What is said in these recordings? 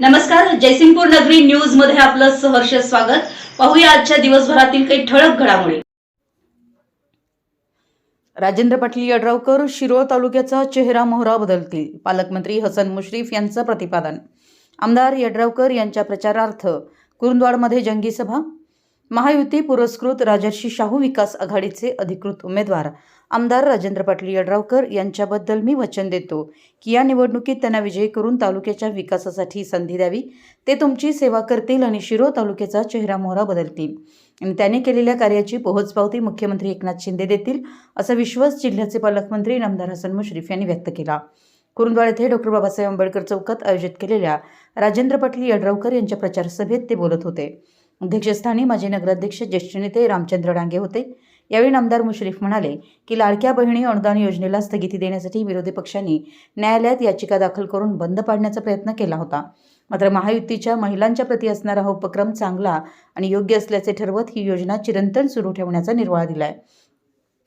नमस्कार जयसिंगपूर नगरी न्यूजमध्ये आपलं सहर्ष स्वागत. पाहूया आजच्या दिवसभरातील काही ठळक घडामोडी. राजेंद्र पाटील यड्रावकर शिरोळ तालुक्याचा चेहरा मोहरा बदलतील. पालकमंत्री हसन मुश्रीफ यांचं प्रतिपादन. आमदार यड्रावकर यांच्या प्रचारार्थ कुरुंदवाडमध्ये जंगी सभा. महायुती पुरस्कृत राजर्षी शाहू विकास आघाडीचे अधिकृत उमेदवार. आमदार राजेंद्र पाटील यड्रावकर यांच्याबद्दल मी वचन देतो की या निवडणुकीत त्यांना विजयी करून तालुक्याच्या विकासासाठी संधी द्यावी. ते तुमची सेवा करतील आणि शिरो तालुक्याचा चेहरा मोहरा बदलतील. आणि त्यांनी केलेल्या कार्याची पोहोचपावती मुख्यमंत्री एकनाथ शिंदे देतील असा विश्वास जिल्ह्याचे पालकमंत्री नामदार हसन मुश्रीफ यांनी व्यक्त केला. कुरुंदवाड येथे डॉक्टर बाबासाहेब आंबेडकर चौकात आयोजित केलेल्या राजेंद्र पाटील यड्रावकर यांच्या प्रचारसभेत ते बोलत होते. अध्यक्षस्थानी माजी नगराध्यक्ष ज्येष्ठ नेते रामचंद्र डांगे होते. यावेळी नामदार मुश्रीफ म्हणाले की लाडक्या बहिणी अनुदान योजनेला स्थगिती देण्यासाठी विरोधी पक्षांनी न्यायालयात याचिका दाखल करून बंद पाडण्याचा प्रयत्न केला होता. मात्र महायुतीच्या महिलांच्या प्रती असणारा हा उपक्रम चांगला आणि योग्य असल्याचे ठरवत ही योजना चिरंतन सुरू ठेवण्याचा निर्वाळा दिलाय. आहे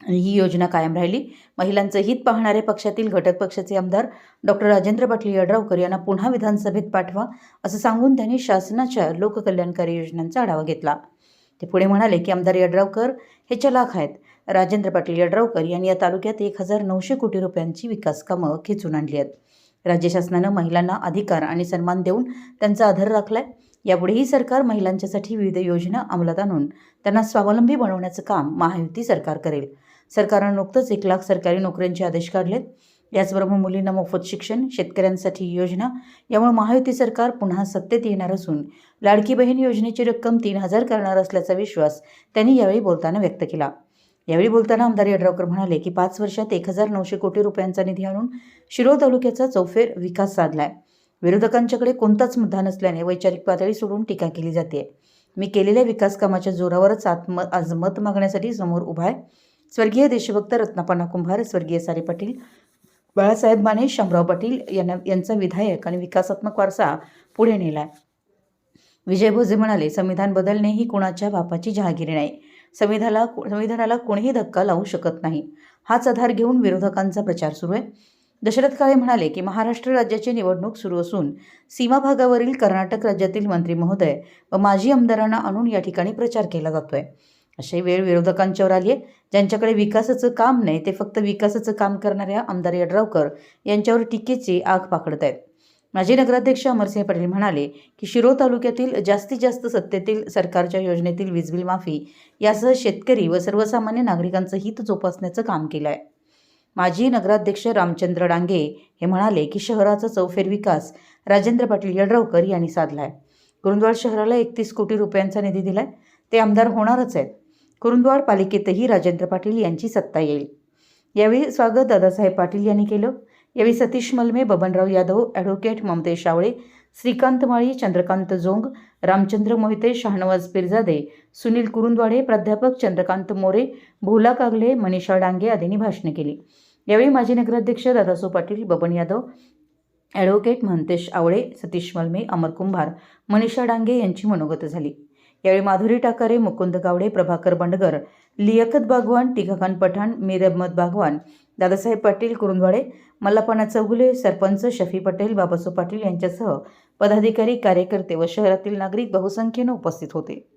ही योजना कायम राहिली. महिलांचं हित पाहणारे पक्षातील घटक पक्षाचे आमदार डॉक्टर राजेंद्र पाटील यड्रावकर यांना पुन्हा विधानसभेत पाठवा असं सांगून त्यांनी शासनाच्या लोककल्याणकारी योजनांचा आढावा घेतला. ते पुढे म्हणाले की आमदार यड्रावकर हे चलाख आहेत. राजेंद्र पाटील यड्रावकर यांनी या तालुक्यात एक हजार नऊशे कोटी रुपयांची विकास कामं खेचून आणली आहेत. राज्य शासनानं महिलांना अधिकार आणि सन्मान देऊन त्यांचा आधार राखलाय. यापुढेही सरकार महिलांच्यासाठी विविध योजना अंमलात आणून त्यांना स्वावलंबी बनवण्याचं काम महायुती सरकार करेल. सरकारनं नुकतंच एक लाख सरकारी नोकऱ्यांचे आदेश काढलेत. याचबरोबर मुलींना मोफत शिक्षण शेतकऱ्यांसाठी योजना यामुळे महायुती सरकार पुन्हा सत्तेत येणार असून लाडकी बहीण योजनेची रक्कम तीन हजार करणार असल्याचा विश्वास त्यांनी यावेळी बोलताना व्यक्त केला. यावेळी बोलताना आमदार यड्रावकर म्हणाले की पाच वर्षात एक हजार नऊशे कोटी रुपयांचा निधी आणून शिरोळ तालुक्याचा चौफेर विकास साधलाय. विरोधकांच्याकडे कोणताच मुद्दा नसल्याने वैचारिक पातळी सोडून टीका केली जाते. मी केलेल्या विकास कामाच्या जोरावरच आत्म आज मत मागण्यासाठी समोर उभा आहे. स्वर्गीय देशभक्त रत्नापन्ना कुंभार स्वर्गीय सारे पाटील बाळासाहेब माने शामराव पाटील यांना यांचा विधायक आणि विकासात्मक वारसा पुढे नेला विजय भोजे म्हणाले संविधान बदलणे ही कुणाच्या बापाची जहागिरी नाही. संविधानाला संविधानाला कोणीही धक्का लावू शकत नाही. हाच आधार घेऊन विरोधकांचा प्रचार सुरू आहे. दशरथ काळे म्हणाले की महाराष्ट्र राज्याची निवडणूक सुरू असून सीमा भागावरील कर्नाटक राज्यातील मंत्री महोदय व माजी आमदारांना आणून या ठिकाणी प्रचार केला जातोय. अशी वेळ विरोधकांच्यावर आली आहे ज्यांच्याकडे विकासाचं काम नाही ते फक्त विकासाचं काम करणाऱ्या आमदार यड्रावकर यांच्यावर टीकेची आग पाकडत आहेत. माजी नगराध्यक्ष अमरसिंह पटेल म्हणाले की शिरो तालुक्यातील जास्तीत जास्त सत्तेतील सरकारच्या योजनेतील वीजबिल माफी यासह शेतकरी व सर्वसामान्य नागरिकांचं हित जोपासण्याचं काम केलं आहे माजी नगराध्यक्ष रामचंद्र डांगे हे म्हणाले की शहराचा चौफेर विकास राजेंद्र पाटील यड्रावकर यांनी साधला आहे कुरुंदवाड शहराला एकतीस कोटी रुपयांचा निधी दिलाय. ते आमदार होणारच आहेत. कुरुंदवाड पालिकेतही राजेंद्र पाटील यांची सत्ता येईल. यावेळी स्वागत दादासाहेब पाटील यांनी केलं. यावेळी सतीश मलमे बबनराव यादव ॲडव्होकेट ममतेश शावळे श्रीकांत माळी चंद्रकांत जोंग रामचंद्र मोहिते शाहनवाज पिरजादे सुनील कुरुंदवाडे प्राध्यापक चंद्रकांत मोरे भोला कागले मनीषा डांगे आदींनी भाषणे केली. यावेळी माजी नगराध्यक्ष दादासो पाटील बबन यादव ॲडव्होकेट महंतेश आवळे सतीश मलमे अमर कुंभार मनीषा डांगे यांची मनोगत झाली. यावेळी माधुरी टाकारे मुकुंद गावडे प्रभाकर बंडगर लियाकत बागवान टिकाखान पठाण मीर अहमद बागवान दादासाहेब पाटील कुरुंदवाडे मल्लापणा चौगुले सरपंच शफी पटेल बाबासो पाटील यांच्यासह पदाधिकारी कार्यकर्ते व शहरातील नागरिक बहुसंख्येनं उपस्थित होते.